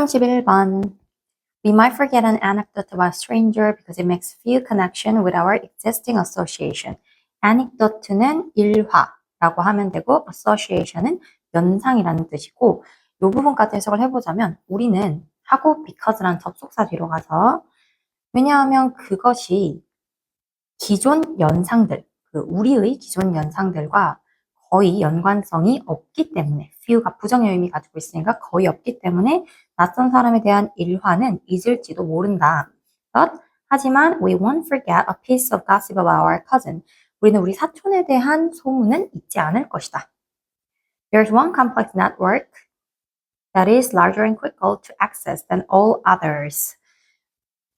31번. We might forget an anecdote about a stranger because it makes few connection with our existing association. anecdote는 일화라고 하면 되고 association은 연상이라는 뜻이고 이 부분까지 해석을 해보자면 우리는 하고 because라는 접속사 뒤로 가서 왜냐하면 그것이 기존 연상들, 그 우리의 기존 연상들과 거의 연관성이 없기 때문에 few가 부정의 의미 가지고 있으니까 거의 없기 때문에 낯선 사람에 대한 일화는 잊을지도 모른다. But, 하지만 we won't forget a piece of gossip about our cousin. 우리는 우리 사촌에 대한 소문은 잊지 않을 것이다. There's one complex network that is larger and quicker to access than all others.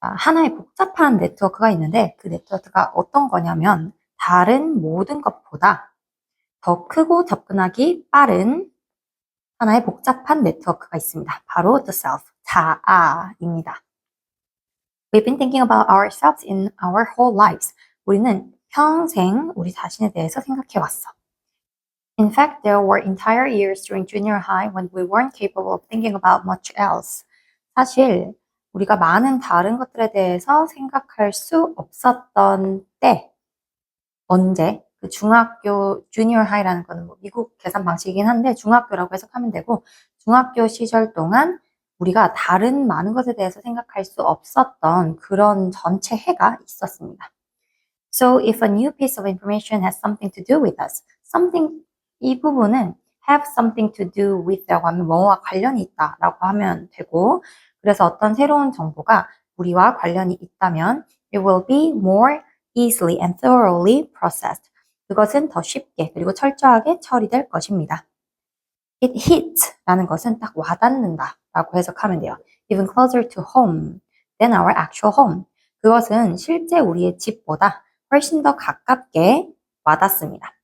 아, 하나의 복잡한 네트워크가 있는데 그 네트워크가 어떤 거냐면 다른 모든 것보다 더 크고 접근하기 빠른 하나의 복잡한 네트워크가 있습니다. 바로 the self, 자아입니다. We've been thinking about ourselves in our whole lives. 우리는 평생 우리 자신에 대해서 생각해 왔어. In fact, there were entire years during junior high when we weren't capable of thinking about much else. 사실 우리가 많은 다른 것들에 대해서 생각할 수 없었던 때 언제 그 중학교 주니어 하이라는 거는 뭐 미국 계산 방식이긴 한데 중학교라고 해석하면 되고 중학교 시절 동안 우리가 다른 많은 것에 대해서 생각할 수 없었던 그런 전체 해가 있었습니다. So if a new piece of information has something to do with us, something 이 부분은 have something to do with라고 하면 뭐와 관련이 있다라고 하면 되고 그래서 어떤 새로운 정보가 우리와 관련이 있다면 it will be more easily and thoroughly processed. 그것은 더 쉽게 그리고 철저하게 처리될 것입니다. It hits 라는 것은 딱 와닿는다 라고 해석하면 돼요. Even closer to home than our actual home. 그것은 실제 우리의 집보다 훨씬 더 가깝게 와닿습니다.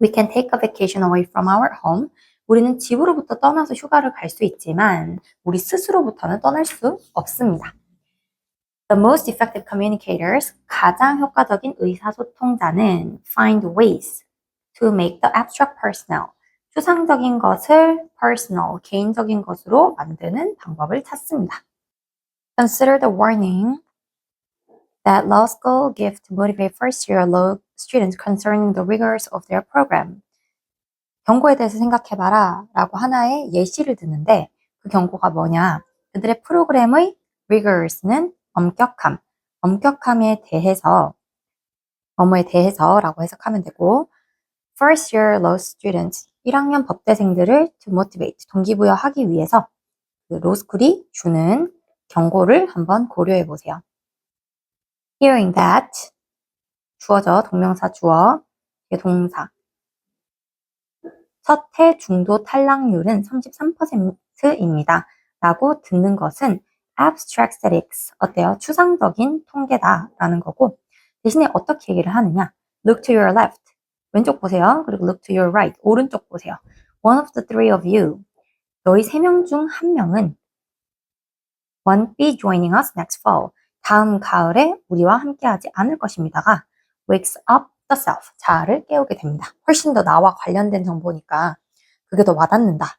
We can take a vacation away from our home. 우리는 집으로부터 떠나서 휴가를 갈 수 있지만 우리 스스로부터는 떠날 수 없습니다. The most effective communicators, 가장 효과적인 의사소통자는 find ways to make the abstract personal, 추상적인 것을 personal, 개인적인 것으로 만드는 방법을 찾습니다. Consider the warning that law school give to motivate first-year law students concerning the rigors of their program. 경고에 대해서 생각해봐라 라고 하나의 예시를 드는데 그 경고가 뭐냐? 그들의 프로그램의 rigors는 엄격함, 엄격함에 대해서 뭐뭐에 대해서라고 해석하면 되고 first year law students 1학년 법대생들을 to motivate 동기부여하기 위해서 그 로스쿨이 주는 경고를 한번 고려해 보세요. Hearing that 주어져 동명사 주어 동사 첫 해 중도 탈락률은 33%입니다. 라고 듣는 것은 abstract statistics 어때요? 추상적인 통계다 라는 거고 대신에 어떻게 얘기를 하느냐 look to your left 왼쪽 보세요. 그리고 look to your right 오른쪽 보세요. one of the three of you 너희 세 명 중 한 명은 won't be joining us next fall 다음 가을에 우리와 함께하지 않을 것입니다가 wakes up the self 자아를 깨우게 됩니다. 훨씬 더 나와 관련된 정보니까 그게 더 와닿는다